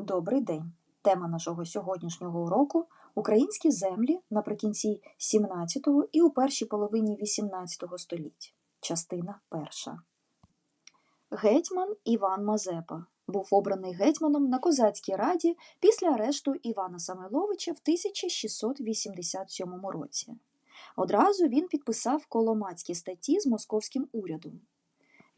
Добрий день! Тема нашого сьогоднішнього уроку українські землі наприкінці 17-го і у першій половині 18-го століть. Частина перша. Гетьман Іван Мазепа був обраний гетьманом на Козацькій раді після арешту Івана Самойловича в 1687 році. Одразу він підписав коломацькі статті з московським урядом.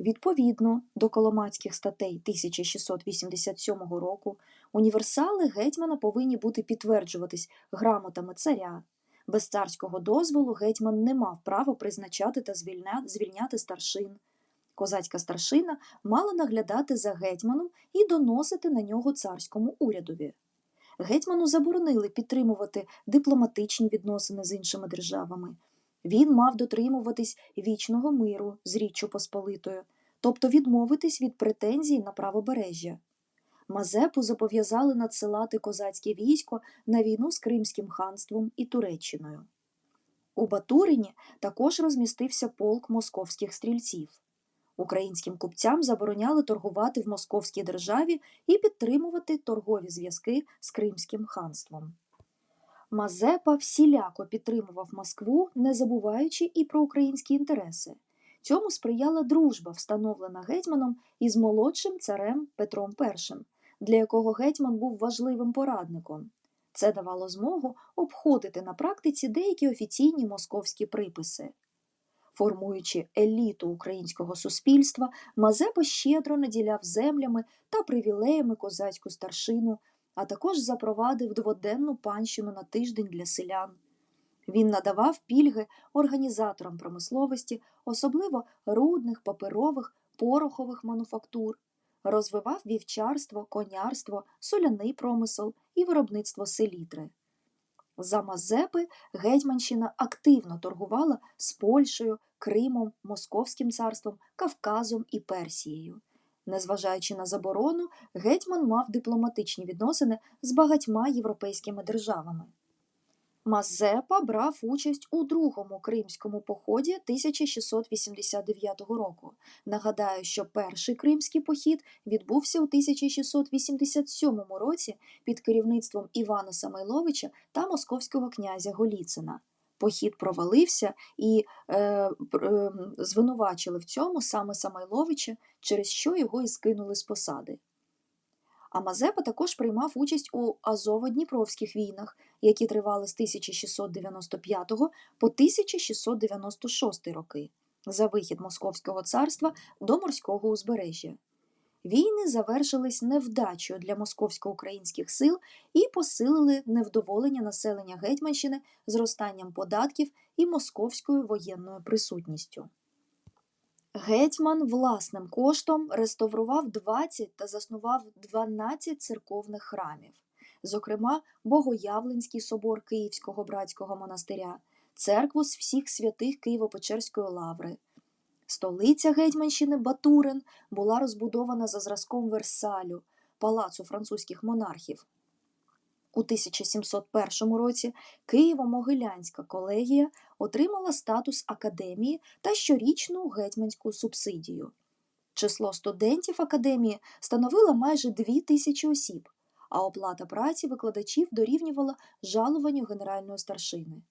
Відповідно до коломацьких статей 1687 року, універсали гетьмана повинні бути підтверджуватись грамотами царя. Без царського дозволу гетьман не мав права призначати та звільняти старшин. Козацька старшина мала наглядати за гетьманом і доносити на нього царському урядові. Гетьману заборонили підтримувати дипломатичні відносини з іншими державами. Він мав дотримуватись вічного миру з Річчю Посполитою, тобто відмовитись від претензій на правобережжя. Мазепу зобов'язали надсилати козацьке військо на війну з Кримським ханством і Туреччиною. У Батурині також розмістився полк московських стрільців. Українським купцям забороняли торгувати в Московській державі і підтримувати торгові зв'язки з Кримським ханством. Мазепа всіляко підтримував Москву, не забуваючи і про українські інтереси. Цьому сприяла дружба, встановлена гетьманом із молодшим царем Петром І, для якого гетьман був важливим порадником. Це давало змогу обходити на практиці деякі офіційні московські приписи. Формуючи еліту українського суспільства, Мазепа щедро наділяв землями та привілеями козацьку старшину, а також запровадив дводенну панщину на тиждень для селян. Він надавав пільги організаторам промисловості, особливо рудних, паперових, порохових мануфактур, розвивав вівчарство, конярство, соляний промисел і виробництво селітри. За Мазепи Гетьманщина активно торгувала з Польщею, Кримом, Московським царством, Кавказом і Персією. Незважаючи на заборону, гетьман мав дипломатичні відносини з багатьма європейськими державами. Мазепа брав участь у другому кримському поході 1689 року. Нагадаю, що перший кримський похід відбувся у 1687 році під керівництвом Івана Самойловича та московського князя Голіцина. Похід провалився і е, е, звинувачили в цьому саме Самойловича, через що його і скинули з посади. А Мазепа також приймав участь у Азово-Дніпровських війнах, які тривали з 1695 по 1696 роки за вихід Московського царства до морського узбережжя. Війни завершились невдачею для московсько-українських сил і посилили невдоволення населення Гетьманщини зростанням податків і московською воєнною присутністю. Гетьман власним коштом реставрував 20 та заснував 12 церковних храмів, зокрема Богоявленський собор Київського братського монастиря, церкву з всіх святих Києво-Печерської лаври. Столиця Гетьманщини Батурин була розбудована за зразком Версалю, палацу французьких монархів. У 1701 році Києво-Могилянська колегія отримала статус академії та щорічну гетьманську субсидію. Число студентів академії становило майже дві тисячі осіб, а оплата праці викладачів дорівнювала жалуванню генеральної старшини.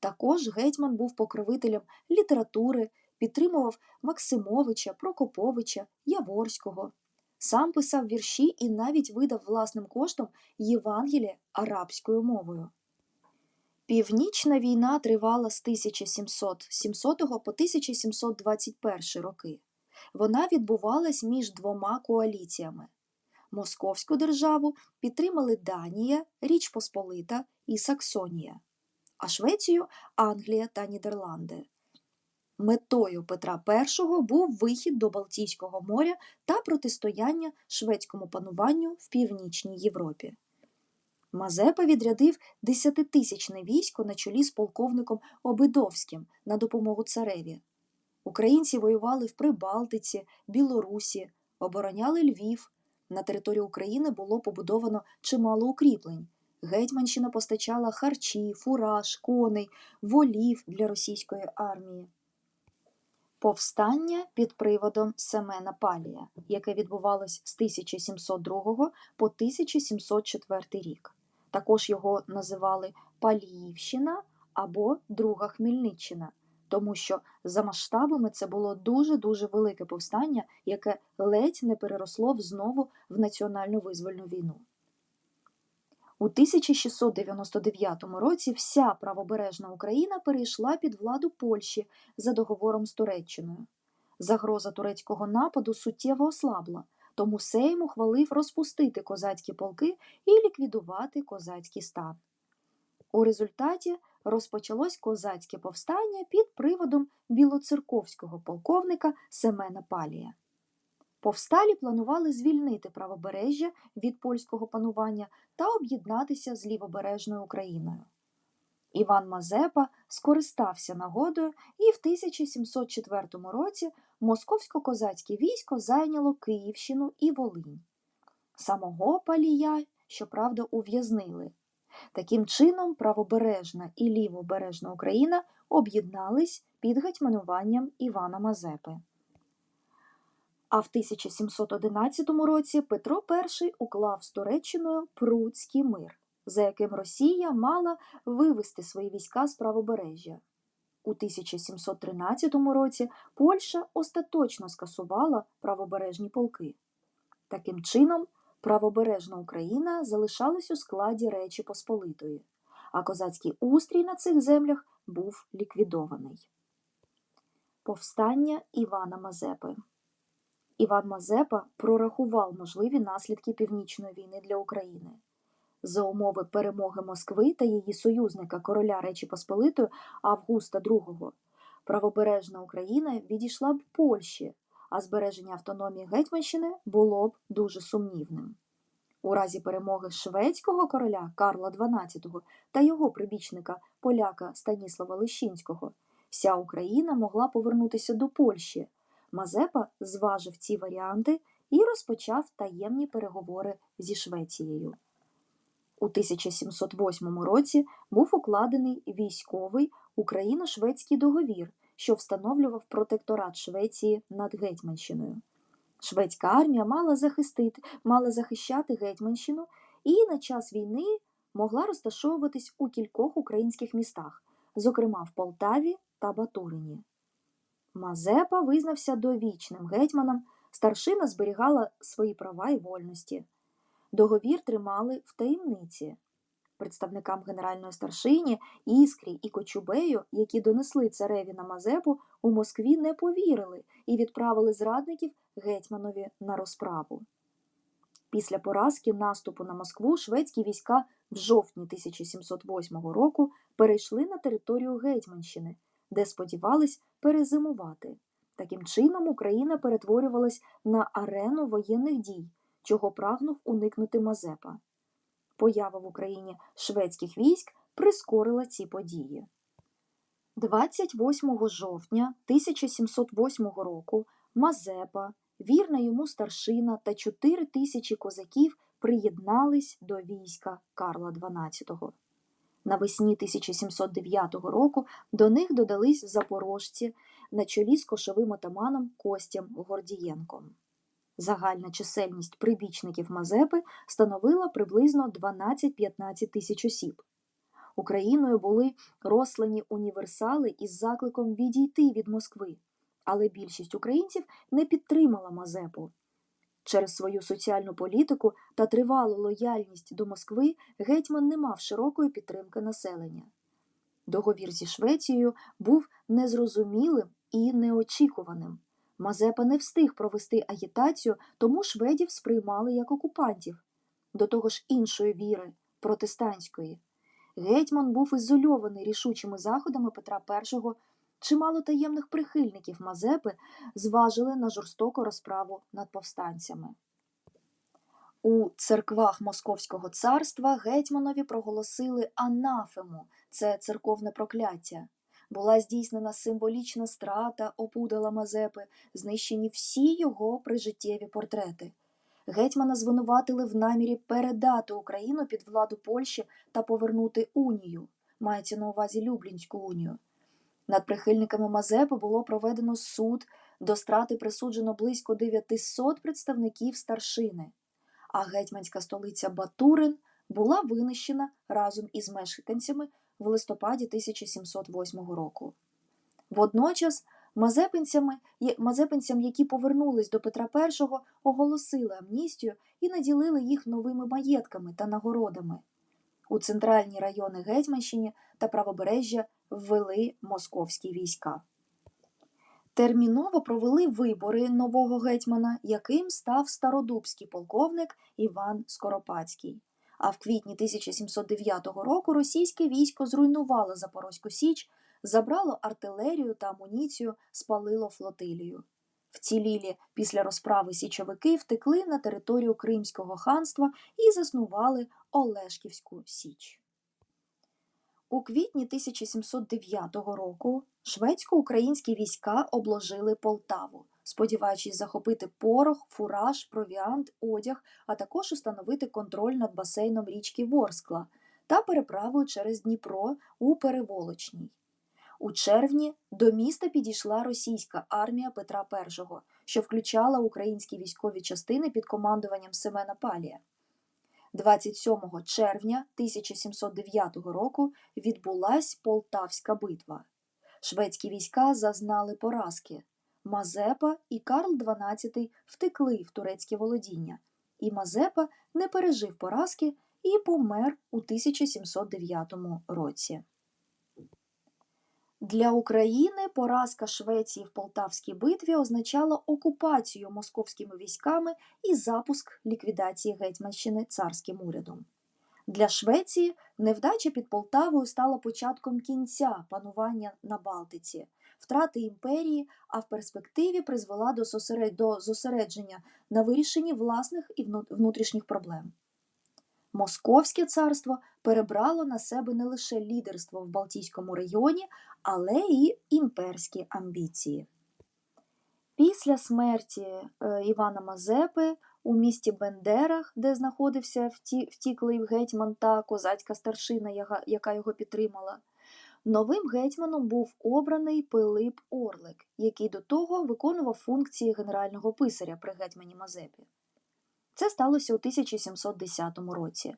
Також гетьман був покровителем літератури, підтримував Максимовича, Прокоповича, Яворського. Сам писав вірші і навіть видав власним коштом Євангеліє арабською мовою. Північна війна тривала з 1700 по 1721 роки. Вона відбувалась між двома коаліціями. Московську державу підтримали Данія, Річ Посполита і Саксонія, а Швецію Англія та Нідерланди. Метою Петра І був вихід до Балтійського моря та протистояння шведському пануванню в Північній Європі. Мазепа відрядив десятитисячне військо на чолі з полковником Обидовським на допомогу цареві. Українці воювали в Прибалтиці, Білорусі, обороняли Львів. На території України було побудовано чимало укріплень. Гетьманщина постачала харчі, фураж, коней, волів для російської армії. Повстання під приводом Семена Палія, яке відбувалось з 1702 по 1704 рік. Також його називали Паліївщина або Друга Хмельниччина, тому що за масштабами це було дуже-дуже велике повстання, яке ледь не переросло знову в національну визвольну війну. У 1699 році вся правобережна Україна перейшла під владу Польщі за договором з Туреччиною. Загроза турецького нападу суттєво ослабла, тому Сейм ухвалив розпустити козацькі полки і ліквідувати козацький стан. У результаті розпочалось козацьке повстання під приводом білоцерковського полковника Семена Палія. Повсталі планували звільнити правобережжя від польського панування та об'єднатися з лівобережною Україною. Іван Мазепа скористався нагодою і в 1704 році московсько-козацьке військо зайняло Київщину і Волинь. Самого Палія, щоправда, ув'язнили. Таким чином, правобережна і лівобережна Україна об'єднались під гетьмануванням Івана Мазепи. А в 1711 році Петро І уклав з Туреччиною Пруцький мир, за яким Росія мала вивести свої війська з правобережжя. У 1713 році Польща остаточно скасувала правобережні полки. Таким чином, правобережна Україна залишалась у складі Речі Посполитої, а козацький устрій на цих землях був ліквідований. Повстання Івана Мазепи Іван Мазепа прорахував можливі наслідки Північної війни для України. За умови перемоги Москви та її союзника короля Речі Посполитої Августа II правобережна Україна відійшла б Польщі, а збереження автономії Гетьманщини було б дуже сумнівним. У разі перемоги шведського короля Карла XII та його прибічника поляка Станіслава Лещинського вся Україна могла повернутися до Польщі. Мазепа зважив ці варіанти і розпочав таємні переговори зі Швецією. У 1708 році був укладений військовий україно-шведський договір, що встановлював протекторат Швеції над Гетьманщиною. Шведська армія мала захистити, мала захищати Гетьманщину і на час війни могла розташовуватись у кількох українських містах, зокрема в Полтаві та Батурині. Мазепа визнався довічним гетьманом, старшина зберігала свої права і вольності. Договір тримали в таємниці. Представникам генеральної старшині, Іскрі і Кочубею, які донесли цареві на Мазепу, у Москві не повірили і відправили зрадників гетьманові на розправу. Після поразки наступу на Москву шведські війська в жовтні 1708 року перейшли на територію Гетьманщини, де сподівались перезимувати. Таким чином Україна перетворювалась на арену воєнних дій, чого прагнув уникнути Мазепа. Поява в Україні шведських військ прискорила ці події. 28 жовтня 1708 року Мазепа, вірна йому старшина та 4 тисячі козаків приєднались до війська Карла XII. Навесні 1709 року до них додались запорожці на чолі з кошовим отаманом Костям Гордієнком. Загальна чисельність прибічників Мазепи становила приблизно 12-15 тисяч осіб. Україною були розслані універсали із закликом відійти від Москви, але більшість українців не підтримала Мазепу. Через свою соціальну політику та тривалу лояльність до Москви гетьман не мав широкої підтримки населення. Договір зі Швецією був незрозумілим і неочікуваним. Мазепа не встиг провести агітацію, тому шведів сприймали як окупантів, до того ж іншої віри, протестантської. Гетьман був ізольований рішучими заходами Петра І. Чимало таємних прихильників Мазепи зважили на жорстоку розправу над повстанцями. У церквах Московського царства гетьманові проголосили анафему це церковне прокляття. Була здійснена символічна страта опудала Мазепи, знищені всі його прижиттєві портрети. Гетьмана звинуватили в намірі передати Україну під владу Польщі та повернути унію, мається на увазі Люблінську унію. Над прихильниками Мазепи було проведено суд, до страти присуджено близько 900 представників старшини, а гетьманська столиця Батурин була винищена разом із мешканцями в листопаді 1708 року. Водночас мазепинцями, мазепинцям, які повернулись до Петра І, оголосили амністію і наділили їх новими маєтками та нагородами. У центральні райони Гетьманщини та правобережжя ввели московські війська. Терміново провели вибори нового гетьмана, яким став стародубський полковник Іван Скоропадський. А в квітні 1709 року російське військо зруйнувало Запорозьку Січ, забрало артилерію та амуніцію, спалило флотилію. Вцілілі після розправи січовики втекли на територію Кримського ханства і заснували Олешківську Січ. У квітні 1709 року шведсько-українські війська обложили Полтаву, сподіваючись захопити порох, фураж, провіант, одяг, а також установити контроль над басейном річки Ворскла та переправою через Дніпро у Переволочній. У червні до міста підійшла російська армія Петра І, що включала українські військові частини під командуванням Семена Палія. 27 червня 1709 року відбулась Полтавська битва. Шведські війська зазнали поразки. Мазепа і Карл XII втекли в турецьке володіння, і Мазепа не пережив поразки і помер у 1709 році. Для України поразка Швеції в Полтавській битві означала окупацію московськими військами і запуск ліквідації Гетьманщини царським урядом. Для Швеції невдача під Полтавою стала початком кінця панування на Балтиці, втрати імперії, а в перспективі призвела до зосередження на вирішенні власних і внутрішніх проблем. Московське царство перебрало на себе не лише лідерство в Балтійському регіоні, але й імперські амбіції. Після смерті е, Івана Мазепи у місті Бендерах, де знаходився втіклий гетьман та козацька старшина, яка його підтримала, новим гетьманом був обраний Пилип Орлик, який до того виконував функції генерального писаря при гетьмані Мазепі. Це сталося у 1710 році.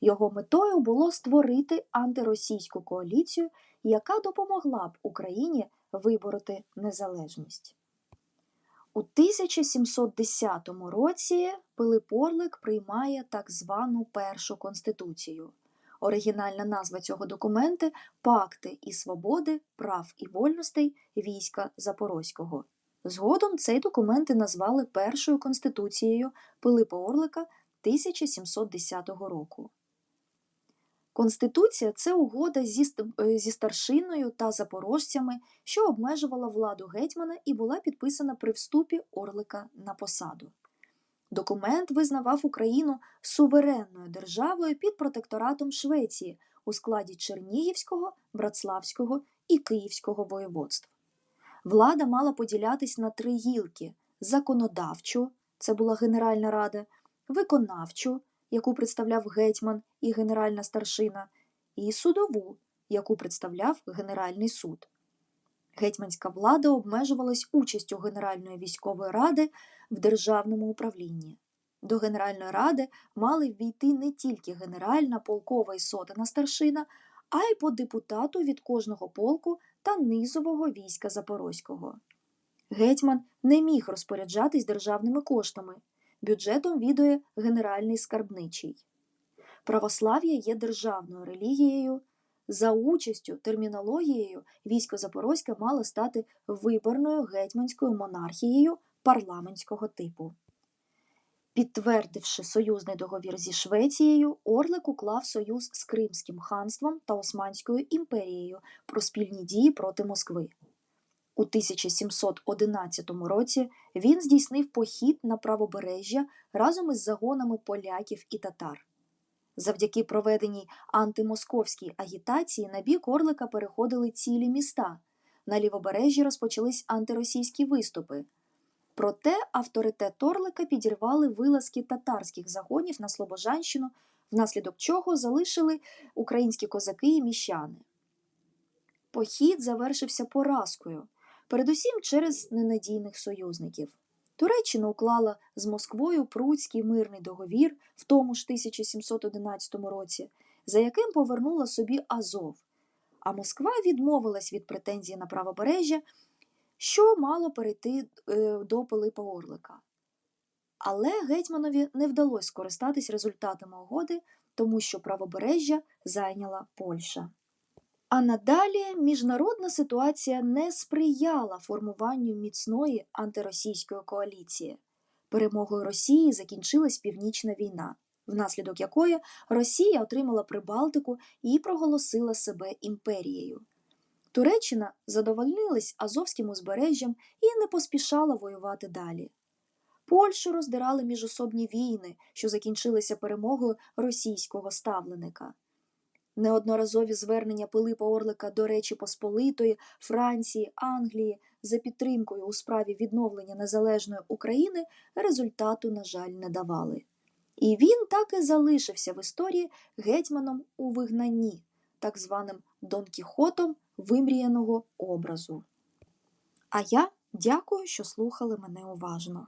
Його метою було створити антиросійську коаліцію, яка допомогла б Україні вибороти незалежність. У 1710 році Пилип Орлик приймає так звану Першу Конституцію. Оригінальна назва цього документу Пакти і свободи, прав і вольностей війська Запорозького. Згодом цей документ і назвали Першою Конституцією Пилипа Орлика 1710 року. Конституція це угода зі, е, зі старшиною та запорожцями, що обмежувала владу гетьмана і була підписана при вступі Орлика на посаду. Документ визнавав Україну суверенною державою під протекторатом Швеції у складі Чернігівського, Братславського і Київського воєводств. Влада мала поділятись на три гілки: законодавчу, це була Генеральна Рада, виконавчу, яку представляв гетьман і генеральна старшина, і судову, яку представляв Генеральний суд. Гетьманська влада обмежувалась участю Генеральної військової ради в державному управлінні. До Генеральної ради мали ввійти не тільки генеральна, полкова і сотена старшина, а й по депутату від кожного полку та низового війська Запорозького. Гетьман не міг розпоряджатись державними коштами. Бюджетом відує Генеральний скарбничий. Православ'я є державною релігією. За участю термінологією військо Запорозьке мало стати виборною гетьманською монархією парламентського типу. Підтвердивши союзний договір зі Швецією, Орлик уклав союз з Кримським ханством та Османською імперією про спільні дії проти Москви. У 1711 році він здійснив похід на правобережжя разом із загонами поляків і татар. Завдяки проведеній антимосковській агітації на бік Орлика переходили цілі міста. На лівобережжі розпочались антиросійські виступи. Проте авторитет Орлика підірвали вилазки татарських загонів на Слобожанщину, внаслідок чого залишили українські козаки і міщани. Похід завершився поразкою, передусім через ненадійних союзників. Туреччина уклала з Москвою Пруцький мирний договір в тому ж 1711 році, за яким повернула собі Азов, а Москва відмовилась від претензій на правобережжя, що мало перейти е, до Пилипа Орлика. Але гетьманові не вдалося скористатись результатами угоди, тому що правобережжя зайняла Польща. А надалі міжнародна ситуація не сприяла формуванню міцної антиросійської коаліції. Перемогою Росії закінчилась Північна війна, внаслідок якої Росія отримала Прибалтику і проголосила себе імперією. Туреччина задовольнилась Азовським узбережжям і не поспішала воювати далі. Польщу роздирали міжособні війни, що закінчилися перемогою російського ставленика. Неодноразові звернення Пилипа Орлика до Речі Посполитої, Франції, Англії за підтримкою у справі відновлення незалежної України результату, на жаль, не давали. І він так і залишився в історії гетьманом у вигнанні, так званим Дон Кіхотом вимріяного образу. А я дякую, що слухали мене уважно.